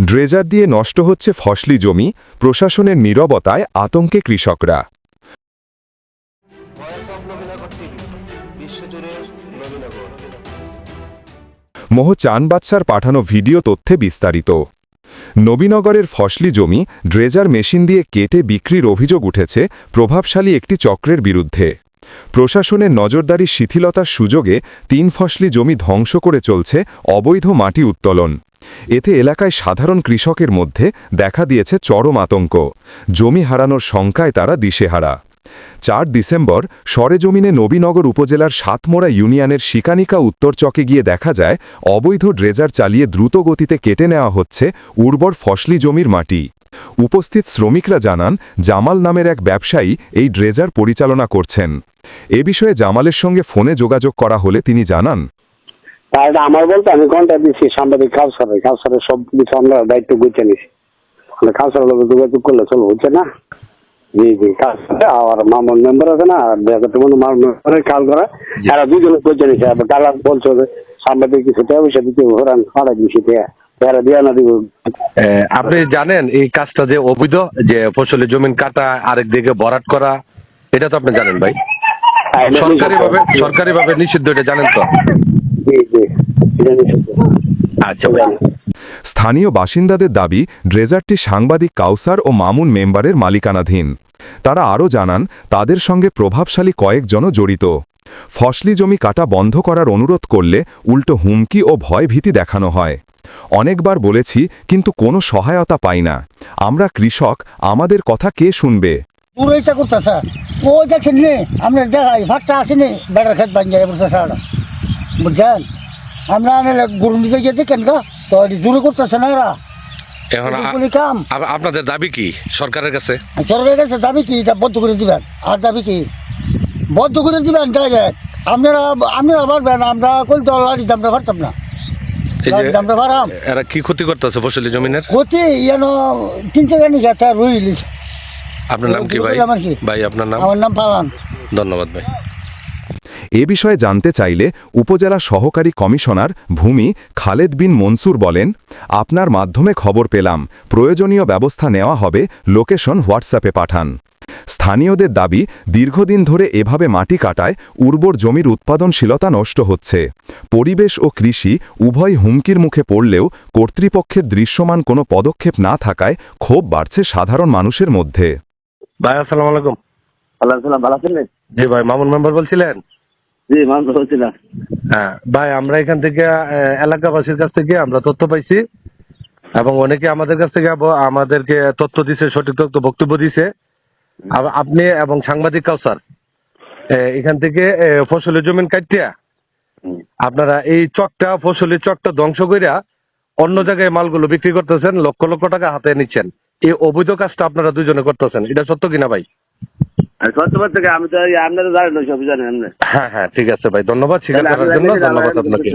Dredger দিয়ে নষ্ট হচ্ছে ফসলি জমি, প্রশাসনের নীরবতায় আতঙ্কে কৃষকরা। মোহ চান বাদশার পাঠানো ভিডিও তথ্যে বিস্তারিত। নবীনগরের ফসলি জমি, ড্রেজার মেশিন দিয়ে কেটে বিক্রির অভিযোগ উঠেছে প্রভাবশালী একটি চক্রের বিরুদ্ধে। প্রশাসনের নজরদারি শিথিলতার সুযোগে তিন ফসলি জমি ধ্বংস করে চলছে অবৈধ মাটি উত্তোলন। এতে এলাকায় সাধারণ কৃষকের মধ্যে দেখা দিয়েছে চরম আতঙ্ক। জমি হারানোর শঙ্কায় তারা দিশেহারা। চার ডিসেম্বর সরেজমিনে নবীনগর উপজেলার সাতমোড়া ইউনিয়নের শিকানিকা উত্তর চকে গিয়ে দেখা যায়, অবৈধ ড্রেজার চালিয়ে দ্রুত গতিতে কেটে নেওয়া হচ্ছে উর্বর ফসলি জমির মাটি। উপস্থিত শ্রমিকরা জানান, জামাল নামের এক ব্যবসায়ী এই ড্রেজার পরিচালনা করছেন। এ বিষয়ে জামালের সঙ্গে ফোনে যোগাযোগ করা হলে তিনি জানান আর এটা আমার বলতে আমি কন্ট্যাক্ট দিচ্ছি সাংবাদিক কাউসারে কাউসারের সব কিছু আমরা দায়িত্ব গুছে নিছি। আমরা কাউসারের লোক যোগাযোগ করলে চলবে বুঝছে না? জি জি কাউসারে আর মামুন মেম্বার আছে না তোমার মামুন মেম্বারের কাল করা। এরা দুজনে নিছে কালা বলছো যে সাংবাদিক কিছু টাকা পয়সা দিতে হরান ফাড়া দিছি এরা দিয়া না দিব। আপনি জানেন এই কাজটা যে অবৈধ যে ফসলের জমিন কাটা আরেক দিকে ভরাট করা এটা তো আপনি জানেন ভাই। সরকারিভাবে সরকারিভাবে নিষিদ্ধ এটা জানেন তো। আচ্ছা স্থানীয় বাসিন্দাদের দাবি ড্রেজারটি সাংবাদিক কাউসার ও মামুন মেম্বারের মালিকানাধীন। তারা আরও জানান তাদের সঙ্গে প্রভাবশালী কয়েকজনও জড়িত। ফসলি জমি কাটা বন্ধ করার অনুরোধ করলে উল্টো হুমকি ও ভয়ভীতি দেখানো হয়। অনেকবার বলেছি কিন্তু কোনো সহায়তা পাই না। আমরা কৃষক আমাদের কথা কে শুনবে? পুরো ইচ্ছা করতেছে। ও দেখছেন নি জায়গায় ভাতটা আসেনি বেড়ার খেত বান যায় বুঝছেন? আমরা আনলে গরু নিতে গিয়েছে কেন গা? তো দূরে করতেছে না এরা এখন কাম। আপনাদের দাবি কি সরকারের কাছে? সরকারের কাছে দাবি কি? এটা বদ্ধ করে দিবেন। আর দাবি কি? বদ্ধ করে দিবেন ডাইরেক্ট আপনারা আপনারা পারবেন আমরা কল তো লাড়ি দামটা পারতাম না। পারাম এরা কি ক্ষতি করতেছে ফসলি জমিনের? ক্ষতি যেন তিন চার নিয়ে গেছে রুইলি। আপনার নাম কি ভাই? ভাই আপনার নাম? আমার নাম পালান। ধন্যবাদ ভাই। এ বিষয়ে জানতে চাইলে উপজেলা সহকারী কমিশনার ভূমি খালেদ বিন মনসুর বলেন আপনার মাধ্যমে খবর পেলাম। প্রয়োজনীয় ব্যবস্থা নেওয়া হবে। লোকেশন হোয়াটসঅ্যাপে পাঠান। স্থানীয়দের দাবি দীর্ঘদিন ধরে এভাবে মাটি কাটায় উর্বর জমির উৎপাদনশীলতা নষ্ট হচ্ছে। পরিবেশ ও কৃষি উভয় হুমকির মুখে পড়লেও কর্তৃপক্ষের দৃশ্যমান কোনো পদক্ষেপ না থাকায় ক্ষোভ বাড়ছে সাধারণ মানুষের মধ্যে। ভাই আসসালামু আলাইকুম। আল্লাহ সালাম ভালো আছেন? জি ভাই মামুন মেম্বার বলছিলেন? জি মানুষ বলছিলাম হ্যাঁ ভাই আমরা এখান থেকে এলাকাবাসীর কাছ থেকে আমরা তথ্য পাইছি এবং অনেকে আমাদের কাছ থেকে আমাদেরকে তথ্য দিছে সঠিক তথ্য বক্তব্য দিছে। আপনি এবং সাংবাদিক কাউসার এখান থেকে ফসলের জমিন কাটিয়া আপনারা এই চকটা ফসলের চকটা ধ্বংস করিয়া অন্য জায়গায় মালগুলো বিক্রি করতেছেন লক্ষ লক্ষ টাকা হাতে নিচ্ছেন। এই অবৈধ কাজটা আপনারা দুজনে করতেছেন এটা সত্য কিনা ভাই? সত্যবাদ থেকে আমি তো আপনারা জানেন সব জানেন হ্যাঁ হ্যাঁ ঠিক আছে ভাই ধন্যবাদ জন্য ধন্যবাদ আপনাকে।